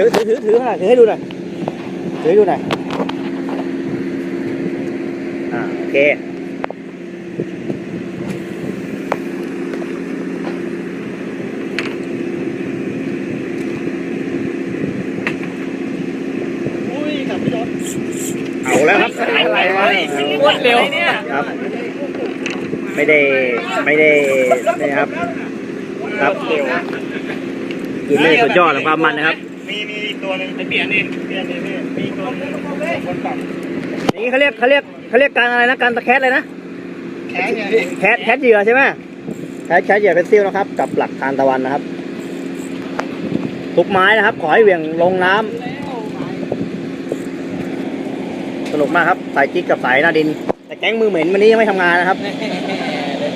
ถือถือถือถือให้หน่อยถือให้ดูหน่อยถือให้ดูหน่อยอ่าโอเคอุ้ยกลับไม่โดนเอาแล้วครับเอาอะไรวะรวดเร็วเนี่ยครับ ไม่ได้ไม่ได้นี่ครับ ครับกินเลยสุดยอดของความมันนะครับ มีมีอีกตัวหนึงไปเปลี่ยนเองเปลี่ยนเองพี่มีอีกตัวหนึงคนปรับอย่างนี้เขาเรียกเขาเรียกเขาเรียกการอะไรนะการตะแคสเลยนะแข็งเนี่ยพี่แคสแคสเหยื่อใช่ไหมแคสแคสเหยื่อเป็นซิลนะครับ กับหลักทานตะวันนะครับ ทุกไม้นะครับ ขอให้เหวี่ยงลงน้ำสนุกมากครับสายจิ๊กกับสายหนาดิน แต่แก๊งมือเหม็นวันนี้ยังไม่ทำงานนะครับ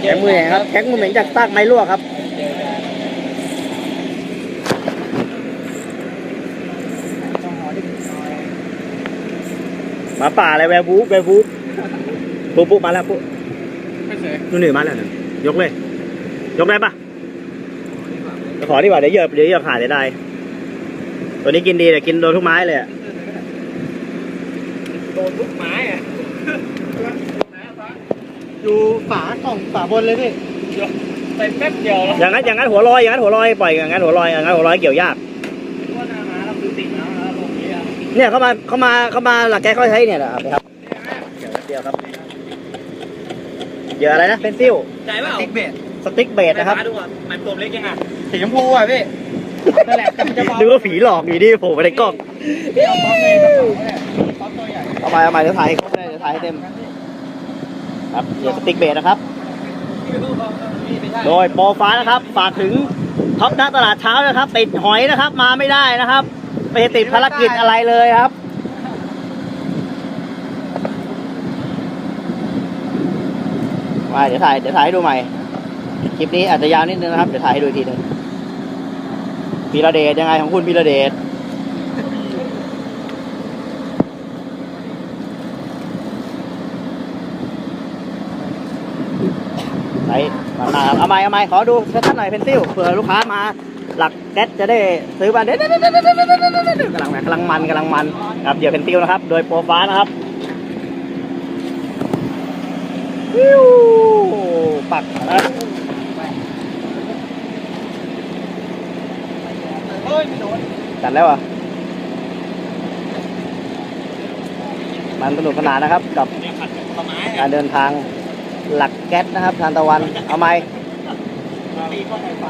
แก๊งมือเหม็นครับแก๊งมือเหม็นจากซากไม้ลวกครับ หมาป่าอะไรแวร์บูฟแวร์บูฟปุ๊บปุ๊บมาแล้วปุ๊บไม่เสยนู่นนี่มาแล้วนั่นยกเลย ยกได้ปะขอดีกว่าเดี๋ยวเหยียบเดี๋ยวเหยียบขาดเดี๋ยวได้ตัวนี้กินดีแต่กินโดนทุกไม้เลยอะโดนทุกไม้อะอยู่ฝาสองฝาบนเลยพี่เต็มแป๊บเดียวแล้วอย่างนั้นอย่างนั้นหัวลอยอย่างนั้นหัวลอยปล่อยอย่างนั้นหัวลอยอย่างนั้นหัวลอยเกี่ยวยาก เนี่ยเขามาเขามาเขามาหลักแกเขาใช้เนี่ยนะครับครับเดี๋ยวเดียวครับเหยื่ออะไรนะเป็นซิลใจเปล่าติ๊กเบสสติ๊กเบสนะครับดูอะมันตัวเล็กยังอะสีชมพูอะพี่นั่นแหละแต่มันจะเบาดูว่าผีหลอกอยู่ดีโผล่มาในกล้องพี่เอาป๊อปเลยกระเป๋าเนี่ยป๊อปตัวใหญ่เอามาเอามาเดี๋ยวถ่ายให้ครบเลยเดี๋ยวถ่ายให้เต็มครับเหยื่อสติ๊กเบสนะครับ โดยโปรฟ้านะครับ ฝากถึงท็อปนักตลาดเช้านะครับ ติดหอยนะครับ มาไม่ได้นะครับ ไม่ได้ติดภารกิจอะไรเลยครับมาเดี๋ยวถ่ายเดี๋ยวถ่ายให้ดูใหม่ คลิปนี้อาจจะยาวนิดนึงนะครับ เดี๋ยวถ่ายให้ดูอีกทีหนึงพีระเดชยังไงของคุณพีระเดชไหนมาครับเอาไม้เอาไม้ขอดูชัดๆหน่อยเพนซิลเผื่อลูกค้ามา หลักแก๊สจะได้ซื้อมาเด็ดกำลังกำลังมันกำลังมันครับเดี๋ยวเพนซิลนะครับ โดยโปรฟ้านะครับวิวปักนะเฮ้ยไม่โดนจัดแล้วอะมันสนุกสนานนะครับกับการเดินทางหลักแก๊สนะครับ ทานตะวัน เอาไหม ตีก็ไฟไฟ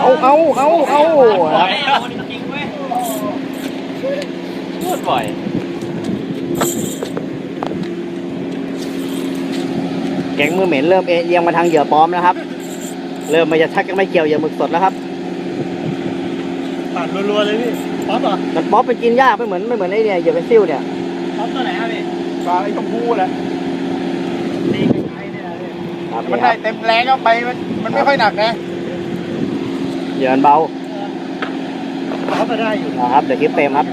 เอาเอาเอาเอาบ่อยเอาจริงเว้ยพูดบ่อยแก๊งมือเหม็นเริ่มเอียงมาทางเหยื่อปลอมนะครับ เริ่มมาจะชักกันไม่เกี่ยวเหยื่อหมึกสดแล้วครับตัดรัวๆเลยพี่ป๊อปเหรอมันป๊อปไปกินยาไม่เหมือนไม่เหมือนไอ้เนี่ยเหยื่อเป็นซิ่วเนี่ยป๊อปตัวไหนครับพี่ปลาไอ้ชมพูแหละตีไกลๆเนี่ยครับมันได้เต็มแรงก็ไปมันมันไม่ค่อยหนักนะ เหยื่อมันเบาป๊อปก็ได้อยู่ นะครับ เดี๋ยวคลิปเต็มครับ